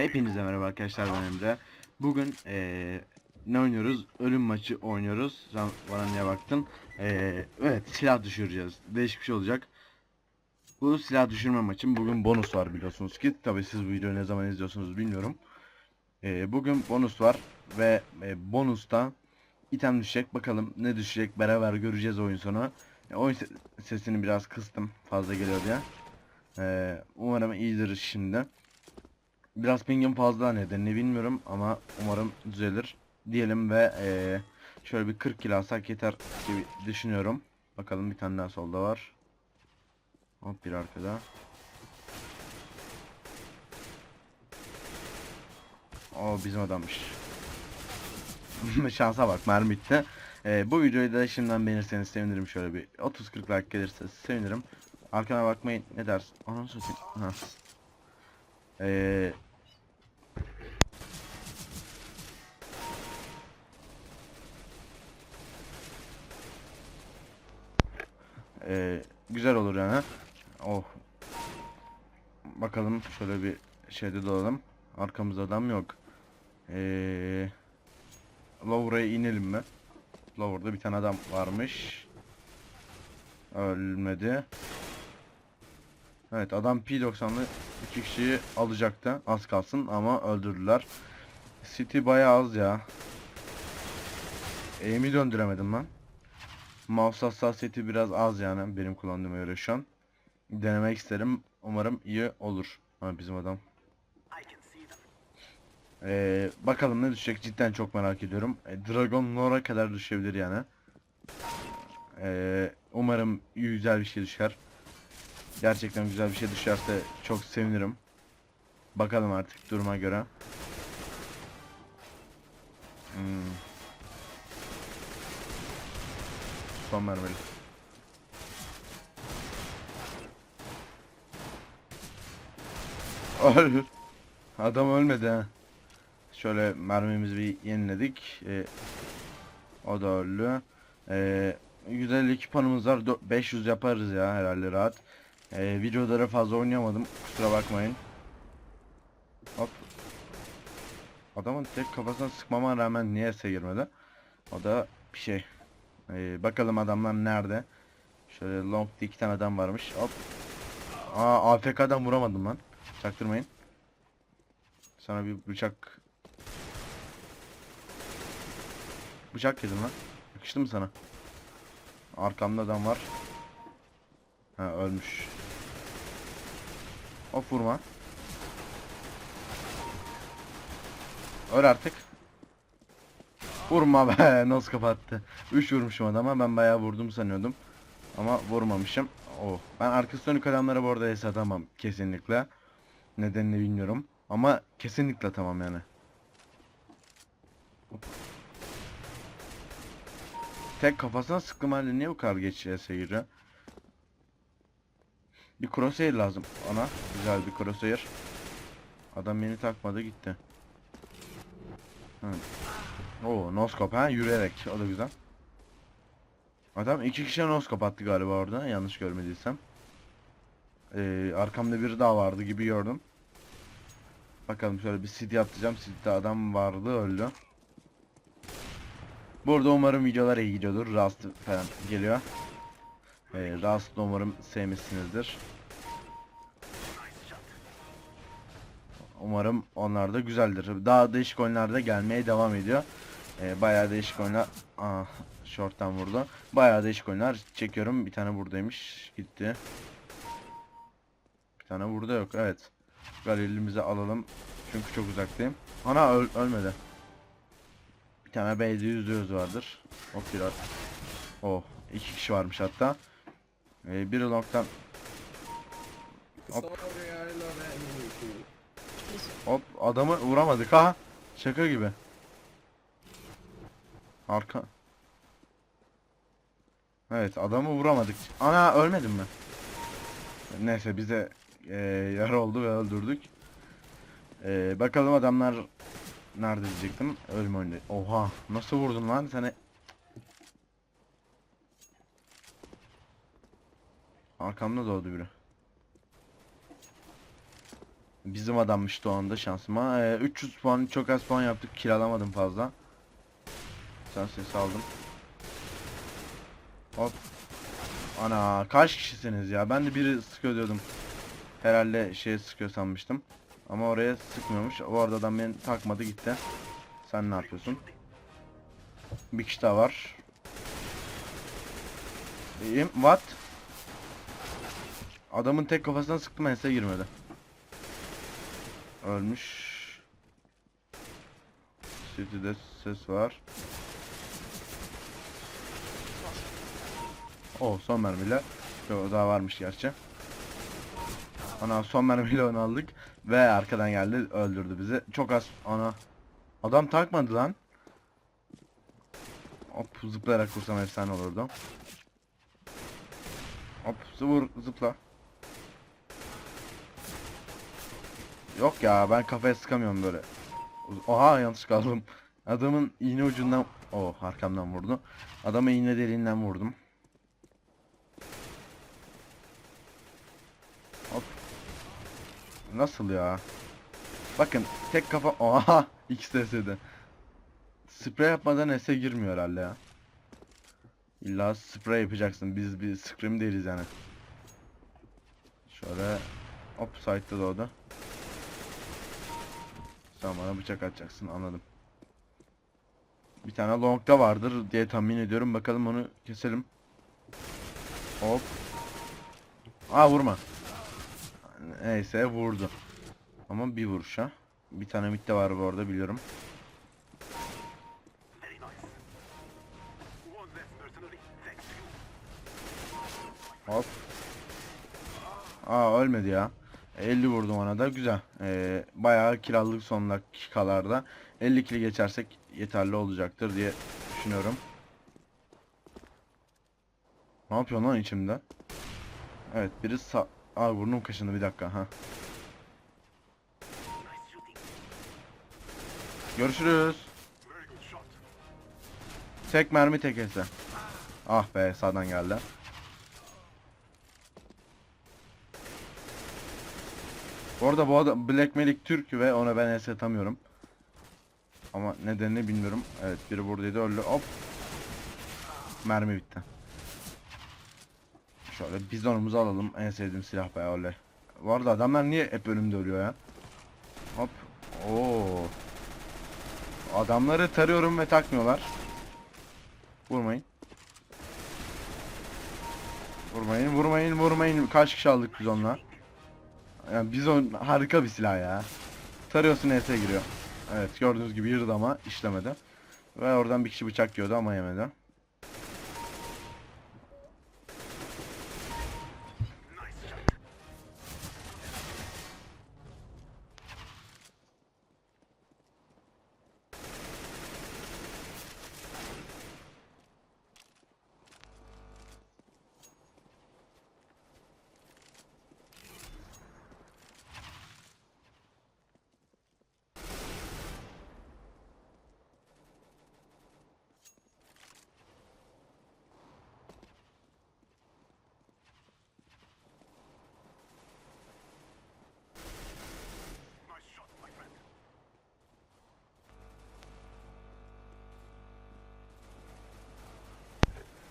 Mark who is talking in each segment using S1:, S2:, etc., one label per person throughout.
S1: Hepinize merhaba arkadaşlar ben Emre. Bugün eee, ne oynuyoruz? Ölüm maçı oynuyoruz. Sen bana niye baktın? Eee, evet silah düşüreceğiz. Değişik bir şey olacak. Bu silah düşürme maçın bugün bonus var biliyorsunuz ki. Tabi siz bu videoyu ne zaman izliyorsunuz bilmiyorum. Eee, bugün bonus var ve e, bonusta item düşecek. Bakalım ne düşecek beraber göreceğiz oyun sonu. E, oyun se- sesini biraz kıstım fazla geliyor diye. Eee, umarım iyidir şimdi. Biraz pingim fazla nedenini bilmiyorum ama umarım düzelir diyelim ve eee, şöyle bir 40 kill alsak yeter gibi düşünüyorum. Bakalım bir tane daha solda var. Hop bir arkada. O bizim adammış. Şansa bak mermi bitti. Eee, bu videoyu da şimdiden beğenirseniz sevinirim şöyle bir 30-40 like gelirse sevinirim. Arkana bakmayın ne dersin? Ananı satayım. Ha. Ee, güzel olur yani. Oh. Bakalım şöyle bir şeyde dolalım. Arkamızda adam yok. Ee, Lower'a inelim mi? Lower'da bir tane adam varmış. Ölmedi. Evet adam P90'lı iki kişiyi alacaktı. Az kalsın ama öldürdüler. City bayağı az ya. Aim'i döndüremedim ben. Mouse hassasiyeti biraz az yani benim kullandığıma göre şu an. Denemek isterim. Umarım iyi olur. Ha bizim adam. Ee, bakalım ne düşecek cidden çok merak ediyorum. E, Dragon Lore'a kadar düşebilir yani. Ee, umarım güzel bir şey düşer. Gerçekten güzel bir şey düşerse çok sevinirim. Bakalım artık duruma göre. Hmm. Son mermili. Öl. Adam ölmedi ha. Şöyle mermimizi bir yeniledik. Ee, o da öldü. Ee, güzel ekipmanımız var. Dö- 500 yaparız ya herhalde rahat. Ee, videoları fazla oynayamadım. Kusura bakmayın. Hop. Adamın tek kafasına sıkmama rağmen niye girmedi? O da bir şey. Ee, bakalım adamlar nerede? Şöyle long'da iki tane adam varmış. Hop. Aa AFK'dan vuramadım lan. Çaktırmayın. Sana bir bıçak Bıçak yedim lan. Yakıştı mı sana? Arkamda adam var. Ha ölmüş. Of vurma. Öl artık. Vurma be nasıl kapattı. 3 vurmuşum adama ben bayağı vurdum sanıyordum. Ama vurmamışım. Oh. Ben arkası dönük adamlara bu arada es atamam kesinlikle. Nedenini bilmiyorum. Ama kesinlikle tamam yani. Tek kafasına sıktım halde niye bu kadar geç ES'e? Bir crosshair lazım ona. Güzel bir crosshair. Adam beni takmadı gitti. Hı. Oo noskop ha yürüyerek o da güzel. Adam iki kişiye noskop attı galiba orada yanlış görmediysem. Ee, arkamda biri daha vardı gibi gördüm. Bakalım şöyle bir CD atacağım. CD'de adam vardı öldü. Burada umarım videolar iyi gidiyordur. Rust falan geliyor. Ee, Rust umarım sevmişsinizdir. Umarım onlar da güzeldir. Daha değişik oyunlar da gelmeye devam ediyor. Ee, bayağı değişik oyunlar. Aa, short'tan vurdu. Bayağı değişik oyunlar çekiyorum. Bir tane buradaymış. Gitti. Bir tane burada yok. Evet. Galilimizi alalım. Çünkü çok uzaktayım. Ana öl ölmedi. Bir tane beyzi yüzde vardır. Hop bir at. Oh. iki kişi varmış hatta. Ee, biri long'dan Hop. Hop adamı vuramadık ha. Şaka gibi. Arka. Evet adamı vuramadık. Ana ölmedim mi? Neyse bize e, yara oldu ve öldürdük. E, bakalım adamlar nerede diyecektim. Ölüm oyunda. Oha nasıl vurdun lan seni? Arkamda doğdu biri. Bizim adammıştı o anda şansıma. Ee, 300 puan çok az puan yaptık. Kiralamadım fazla. Sen ses aldım. Hop. Ana kaç kişisiniz ya? Ben de biri sıkıyor diyordum. Herhalde şeye sıkıyor sanmıştım. Ama oraya sıkmıyormuş. O arada adam beni takmadı gitti. Sen ne yapıyorsun? Bir kişi daha var. İyiyim. What? Adamın tek kafasına sıktım ense girmedi. Ölmüş. City'de ses var. O son mermiyle. Yo, daha varmış gerçi. Ana son mermiyle onu aldık. Ve arkadan geldi öldürdü bizi. Çok az ana. Adam takmadı lan. Hop zıplayarak vursam efsane olurdu. Hop vur zıpla. Yok ya ben kafaya sıkamıyorum böyle. Oha yanlış kaldım. Adamın iğne ucundan o arkamdan vurdu. Adamı iğne deliğinden vurdum. Hop. Nasıl ya? Bakın tek kafa oha ikisi de S'de. Sprey yapmadan S'e girmiyor herhalde ya. İlla sprey yapacaksın. Biz bir scream değiliz yani. Şöyle hop site'da doğdu. Sen bana bıçak atacaksın anladım. Bir tane long'da vardır diye tahmin ediyorum. Bakalım onu keselim. Hop. Aa vurma. Neyse vurdu. Ama bir vuruşa. Bir tane mitte var bu arada biliyorum. Hop. Aa ölmedi ya. 50 vurdum ona da güzel. Ee, bayağı kiralık son dakikalarda. 50 kili geçersek yeterli olacaktır diye düşünüyorum. Ne yapıyorsun lan içimde? Evet biri sağ... Aa burnum kaşındı bir dakika ha. Görüşürüz. Tek mermi tek ese. Ah be sağdan geldi. Bu arada bu adam Black Melik Türk ve ona ben es atamıyorum. Ama nedenini bilmiyorum. Evet biri buradaydı öldü. Hop. Mermi bitti. Şöyle bizonumuzu alalım. En sevdiğim silah be öyle. Arada adamlar niye hep önümde ölüyor ya? Hop. Oo. Adamları tarıyorum ve takmıyorlar. Vurmayın. Vurmayın, vurmayın, vurmayın. Kaç kişi aldık biz onunla? Yani bizon harika bir silah ya. Tarıyorsun ES'e giriyor. Evet gördüğünüz gibi yırdı ama işlemedi. Ve oradan bir kişi bıçak yiyordu ama yemedi.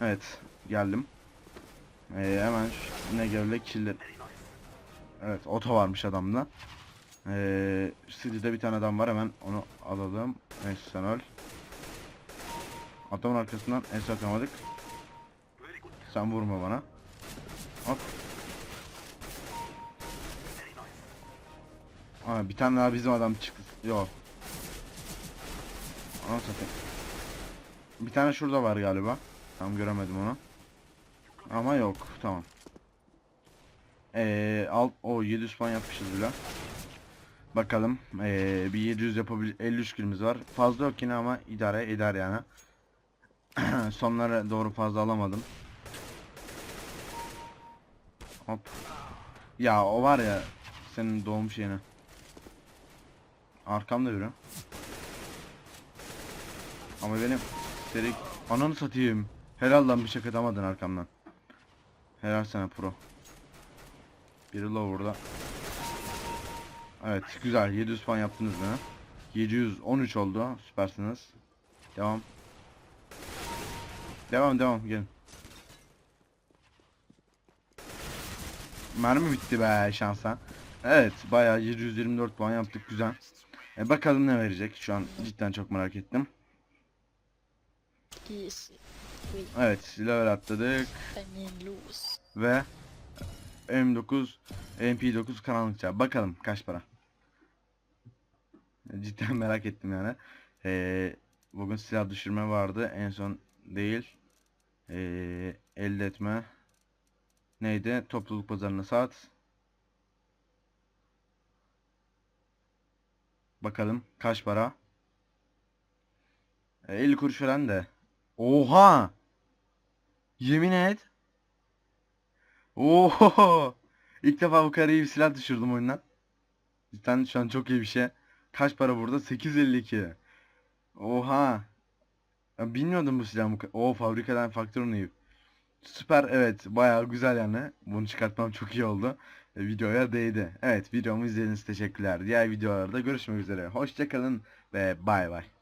S1: Evet geldim. Ee, hemen şu Negev'le killer. Evet oto varmış adamda. Ee, City'de bir tane adam var hemen onu alalım. Neyse sen öl. Adamın arkasından es atamadık. Sen vurma bana. Hop. Aa, bir tane daha bizim adam çıktı. Yok. Ana satayım. Bir tane şurada var galiba. Tam göremedim onu. Ama yok. Tamam. Ee, al o 700 puan yapmışız bile. Bakalım. Ee, bir 700 yapabil 53 kilimiz var. Fazla yok yine ama idare eder yani. Sonlara doğru fazla alamadım. Hop. Ya o var ya senin doğum şeyine. Arkamda biri. Ama benim seri ananı satayım. Helal lan şey atamadın arkamdan. Helal sana pro. Biri low burada. Evet güzel 700 puan yaptınız mı? 713 oldu süpersiniz. Devam. Devam devam gelin. Mermi bitti be şansa. Evet bayağı 724 puan yaptık güzel. E, bakalım ne verecek şu an cidden çok merak ettim. Evet level atladık ve M9 MP9 karanlıkça bakalım kaç para. Cidden merak ettim yani. Ee, bugün silah düşürme vardı en son değil. Ee, elde etme. Neydi? Topluluk pazarına saat. Bakalım kaç para. Ee, 50 kuruş falan de. Oha! Yemin et. Oho! İlk defa bu kadar iyi bir silah düşürdüm oyundan. Cidden şu an çok iyi bir şey. Kaç para burada? 852. Oha! Ya bilmiyordum bu silahı. Oo fabrikadan faktör neyip. Süper evet bayağı güzel yani. Bunu çıkartmam çok iyi oldu. E, videoya değdi. Evet videomu izlediğiniz teşekkürler. Diğer videolarda görüşmek üzere. Hoşçakalın ve bay bay.